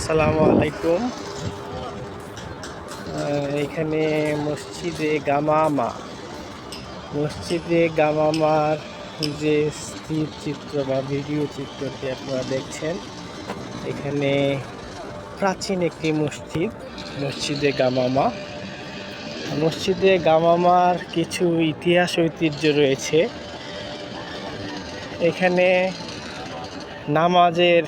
আসসালামু আলাইকুম। এখানে মসজিদে গামামা। মসজিদে গামামার যে স্থির চিত্র বা ভিডিও চিত্রটি আপনারা দেখছেন, এখানে প্রাচীন একটি মসজিদ, মসজিদে গামামা। মসজিদে গামামার কিছু ইতিহাস ঐতিহ্য রয়েছে। এখানে নামাজের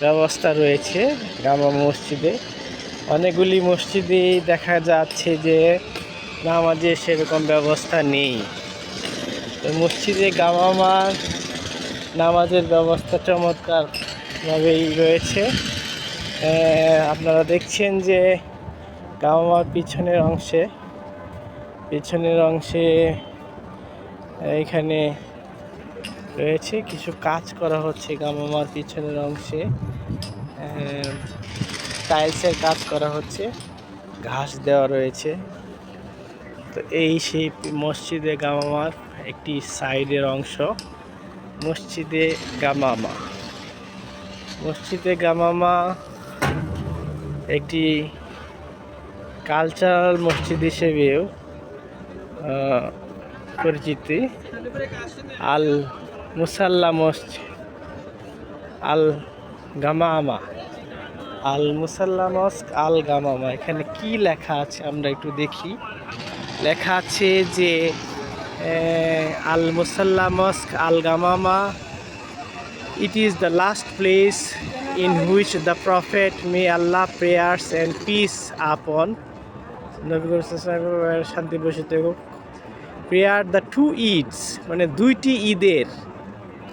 ব্যবস্থা রয়েছে গামা মসজিদে। অনেকগুলি মসজিদেই দেখা যাচ্ছে যে নামাজে সেরকম ব্যবস্থা নেই। তো মসজিদে গামামার নামাজের ব্যবস্থা চমৎকারভাবেই রয়েছে। আপনারা দেখছেন যে গামামার পিছনের অংশে পিছনের অংশে এখানে রয়েছে, কিছু কাজ করা হচ্ছে গামামার পিছনের অংশে। টাইলসের কাজ করা হচ্ছে, ঘাস দেওয়া রয়েছে। তো এই সেই মসজিদে গামামার একটি সাইডের অংশ, মসজিদে গামামা। মসজিদে গামামা একটি কালচারাল মসজিদ হিসেবেও পরিচিতি। আল মুসাল্লা মসজিদ আল গামামা। আল মুসাল্লা মস্ক, আল গামামা। এখানে কি লেখা আছে আমরা একটু দেখি। লেখা আছে যে Al Musalla mosque, Al Ghamama it is the last place in which the prophet may Allah prayers and peace upon শান্তি বসিত হোক প্রেয়ার দ্য টু ইডস মানে দুইটি ঈদের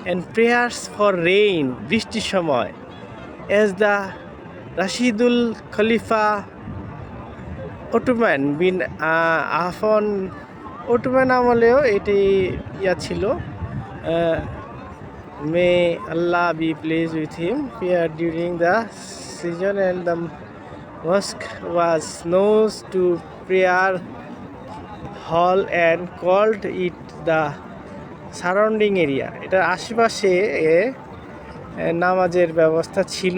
অ্যান্ড প্রেয়ার্স ফর রেইন বৃষ্টির সময়। As the Rashidul khalifa Othman bin Affan Othman আমলেও এটি ইয়া ছিল। May Allah be pleased with him prayer during the season and the mosque was known to prayer hall and called it the surrounding area. এটার আশেপাশে নামাজের ব্যবস্থা ছিল।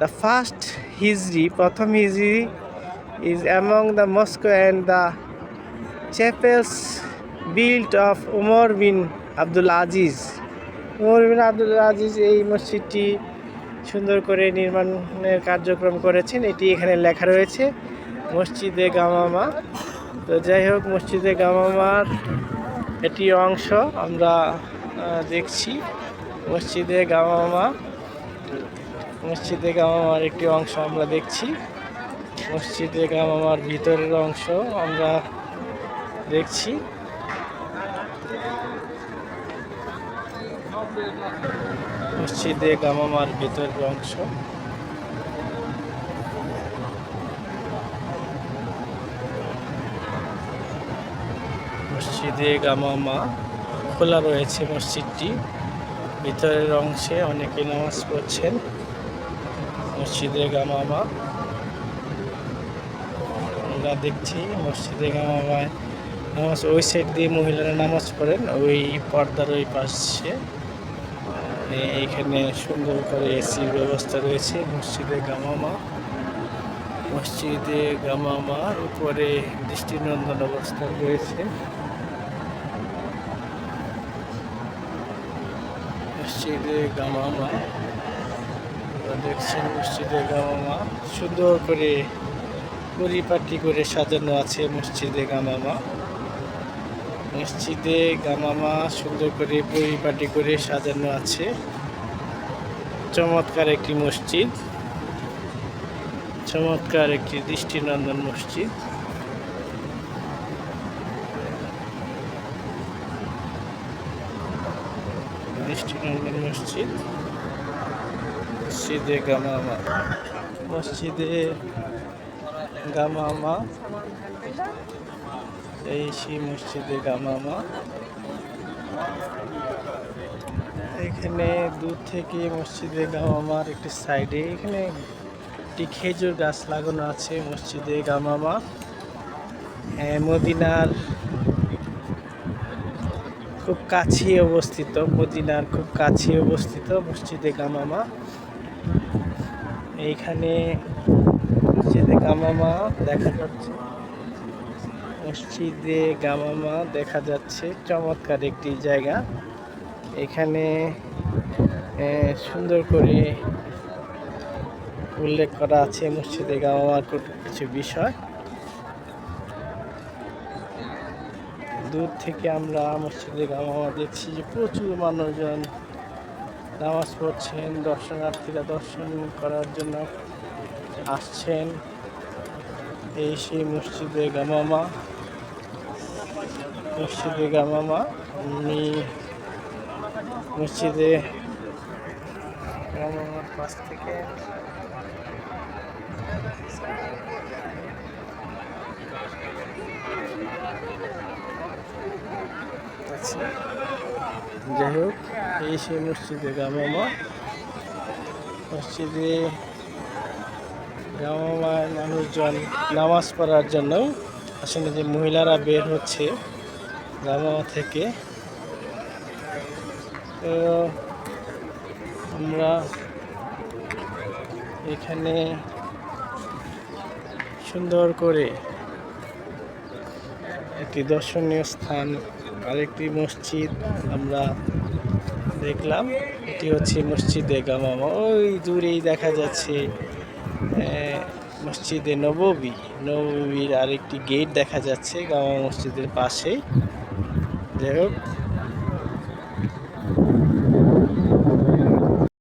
The first Hijri প্রথম হিজরি is among the mosques and the chapels built of Umar bin Abdul Aziz Umar bin Abdul Aziz এই মসজিদটি সুন্দর করে নির্মাণের কার্যক্রম করেছেন। এটি এখানে লেখা রয়েছে, মসজিদে গামামা। তো যাই হোক, মসজিদে গামামার এটি অংশ আমরা দেখছি। মসজিদে গামামা। মসজিদে গামামার একটি অংশ আমরা দেখছি। মসজিদে গামামার ভিতরের অংশ আমরা দেখছি। মসজিদে গামামার ভিতরের অংশ। মসজিদে গামামা খোলা রয়েছে মসজিদটি। ভিতরের অংশে অনেকে নামাজ পড়ছেন। মসজিদে গামামা। আমরা দেখছি মসজিদে গামামায় নামাজ, ওই সাইড দিয়ে মহিলারা নামাজ পড়েন, ওই পর্দার ওই পাশে। এ- এইখানে সুন্দর করে এসির ব্যবস্থা রয়েছে, মসজিদে গামামা। মসজিদে গামামার উপরে দৃষ্টিনন্দন অবস্থা রয়েছে। মসজিদে গামামা। দেখছেন মসজিদে গামামা। সুন্দর করে পরিপাটি করে সাজানো আছে মসজিদে গামামা। মসজিদে গামামা সুন্দর করে পরিপাটি করে সাজানো আছে। চমৎকার একটি মসজিদ। চমৎকার একটি দৃষ্টিনন্দন মসজিদ। দৃষ্টিনন্দন মসজিদ মসজিদে গামামা মসজিদে গামামা এই সেই মসজিদে গামামা এখানে দূর থেকে মসজিদে গামামার একটি সাইডে এখানে একটি খেজুর গাছ লাগানো আছে মসজিদে গামামা হ্যাঁ, মদিনার খুব কাছে অবস্থিত, মদিনার খুব কাছে অবস্থিত মসজিদে গামামা। এইখানে মসজিদে গামামা দেখা যাচ্ছে। মসজিদে গামামা দেখা যাচ্ছে, চমৎকার একটি জায়গা। এখানে সুন্দর করে উল্লেখ করা আছে মসজিদে গামামার কিছু বিষয়। দূর থেকে আমরা মসজিদে গামামা দেখছি যে প্রচুর মানুষজন নামাজ পড়ছেন, দর্শনার্থীরা দর্শন করার জন্য আসছেন। এই সেই মসজিদে গামামা মসজিদে গামামা আমি মসজিদে গামামার পাশ থেকে আচ্ছা। যাই হোক, এই সেই মসজিদে গামামা মসজিদে গামামার মানুষজন নামাজ পড়ার জন্য আসলে যে মহিলারা বের হচ্ছে গামামা থেকে, তো আমরা এখানে সুন্দর করে একটি দর্শনীয় স্থান, আরেকটি মসজিদ আমরা দেখলাম। এটি হচ্ছে মসজিদে গামামা। ওই দূরেই দেখা যাচ্ছে মসজিদে নববী। নববীর আরেকটি গেট দেখা যাচ্ছে গামা মসজিদের পাশেই যাই হোক